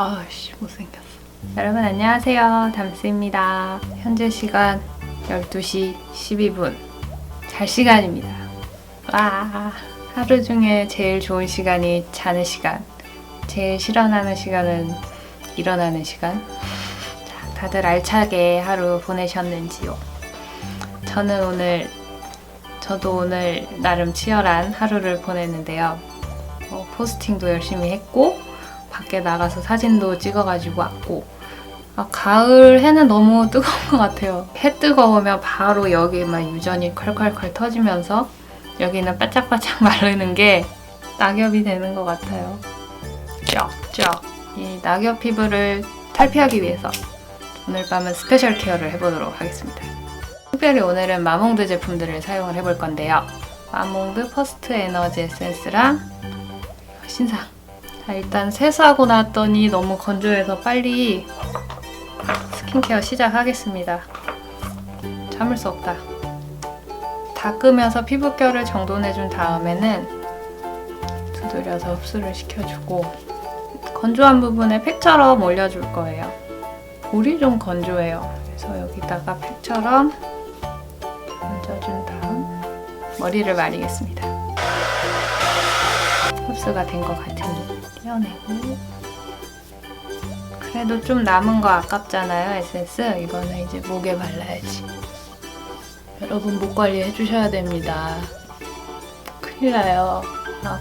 아씨 못생겼어. 여러분 안녕하세요. 담스입니다. 현재 시간 12시 12분. 잘 시간입니다. 와 하루 중에 제일 좋은 시간이 자는 시간. 제일 싫어하는 시간은 일어나는 시간. 자, 다들 알차게 하루 보내셨는지요? 저는 오늘 저도 오늘 나름 치열한 하루를 보냈는데요. 어, 포스팅도 열심히 했고 밖에 나가서 사진도 찍어가지고 왔고 아, 가을 해는 너무 뜨거운 것 같아요. 해 뜨거우면 바로 여기 막 유전이 컬컬컬 터지면서 여기는 바짝바짝 마르는 게 낙엽이 되는 것 같아요. 쩍쩍 이 낙엽 피부를 탈피하기 위해서 오늘 밤은 스페셜 케어를 해보도록 하겠습니다. 특별히 오늘은 마몽드 제품들을 사용을 해볼 건데요. 마몽드 퍼스트 에너지 에센스랑 신상. 자, 일단 세수하고 났더니 너무 건조해서 빨리 스킨케어 시작하겠습니다. 참을 수 없다. 닦으면서 피부결을 정돈해준 다음에는 두드려서 흡수를 시켜주고 건조한 부분에 팩처럼 올려줄 거예요. 볼이 좀 건조해요. 그래서 여기다가 팩처럼 얹어준 다음 머리를 말리겠습니다. 흡수가 된 것 같으니 떼어내고. 그래도 좀 남은 거 아깝잖아요 에센스. 이거는 이제 목에 발라야지. 여러분 목 관리 해 주셔야 됩니다. 큰일 나요. 막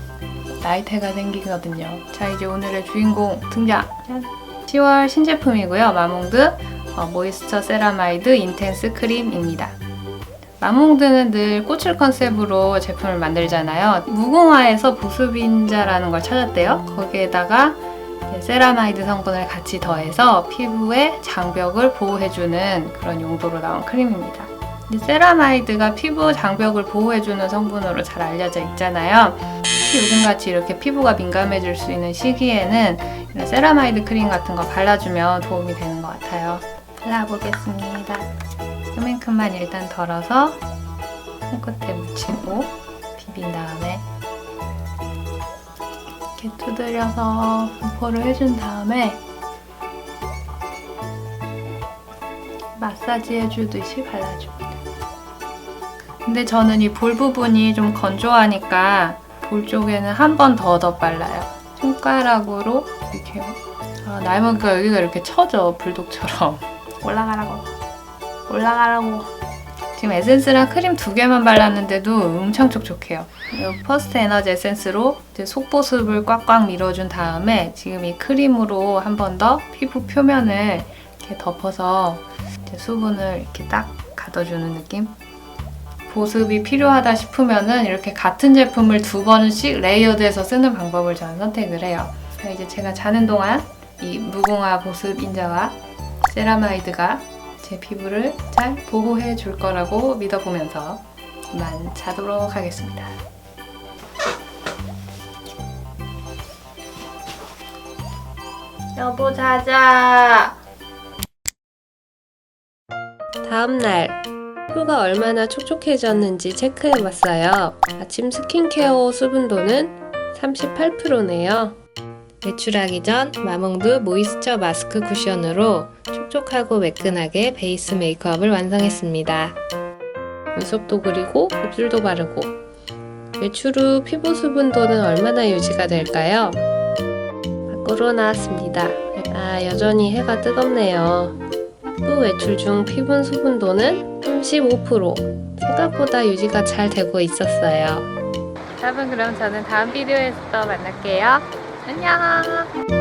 나이테가 생기거든요. 자 이제 오늘의 주인공 등장. 짠. 10월 신제품이고요 마몽드 어, 모이스처 세라마이드 인텐스 크림입니다 마몽드는 늘 꽃을 컨셉으로 제품을 만들잖아요. 무궁화에서 보습인자라는 걸 찾았대요. 거기에다가 세라마이드 성분을 같이 더해서 피부의 장벽을 보호해주는 그런 용도로 나온 크림입니다. 이 세라마이드가 피부 장벽을 보호해주는 성분으로 잘 알려져 있잖아요. 특히 요즘같이 이렇게 피부가 민감해질 수 있는 시기에는 이런 세라마이드 크림 같은 거 발라주면 도움이 되는 것 같아요. 발라보겠습니다. 요만큼만 일단 덜어서 손끝에 묻히고 비빈 다음에 이렇게 두드려서 분포를 해준 다음에 마사지 해주듯이 발라줍니다. 근데 저는 이 볼 부분이 좀 건조하니까 볼 쪽에는 한 번 더 더 발라요. 손가락으로 이렇게 아, 날먹이가 여기가 이렇게 쳐져 불독처럼 올라가라고 올라가라고. 지금 에센스랑 크림 두 개만 발랐는데도 엄청 촉촉해요. 이 퍼스트 에너지 에센스로 속보습을 꽉꽉 밀어준 다음에 지금 이 크림으로 한 번 더 피부 표면을 이렇게 덮어서 수분을 이렇게 딱 가둬주는 느낌? 보습이 필요하다 싶으면은 이렇게 같은 제품을 두 번씩 레이어드해서 쓰는 방법을 저는 선택을 해요. 자, 이제 제가 자는 동안 이 무궁화 보습 인자와 세라마이드가 제 피부를 잘 보호해 줄 거라고 믿어보면서 이만 자도록 하겠습니다. 여보 자자. 다음 날 피부가 얼마나 촉촉해졌는지 체크해봤어요. 아침 스킨케어 수분도는 38%네요. 외출하기 전 마몽드 모이스처 마스크 쿠션으로 촉촉하고 매끈하게 베이스 메이크업을 완성했습니다. 눈썹도 그리고 입술도 바르고 외출 후 피부 수분도는 얼마나 유지가 될까요? 밖으로 나왔습니다. 아, 여전히 해가 뜨겁네요. 또 외출 중 피부 수분도는 35% 생각보다 유지가 잘 되고 있었어요. 여러분 그럼 저는 다음 비디오에서 또 만날게요. 안녕.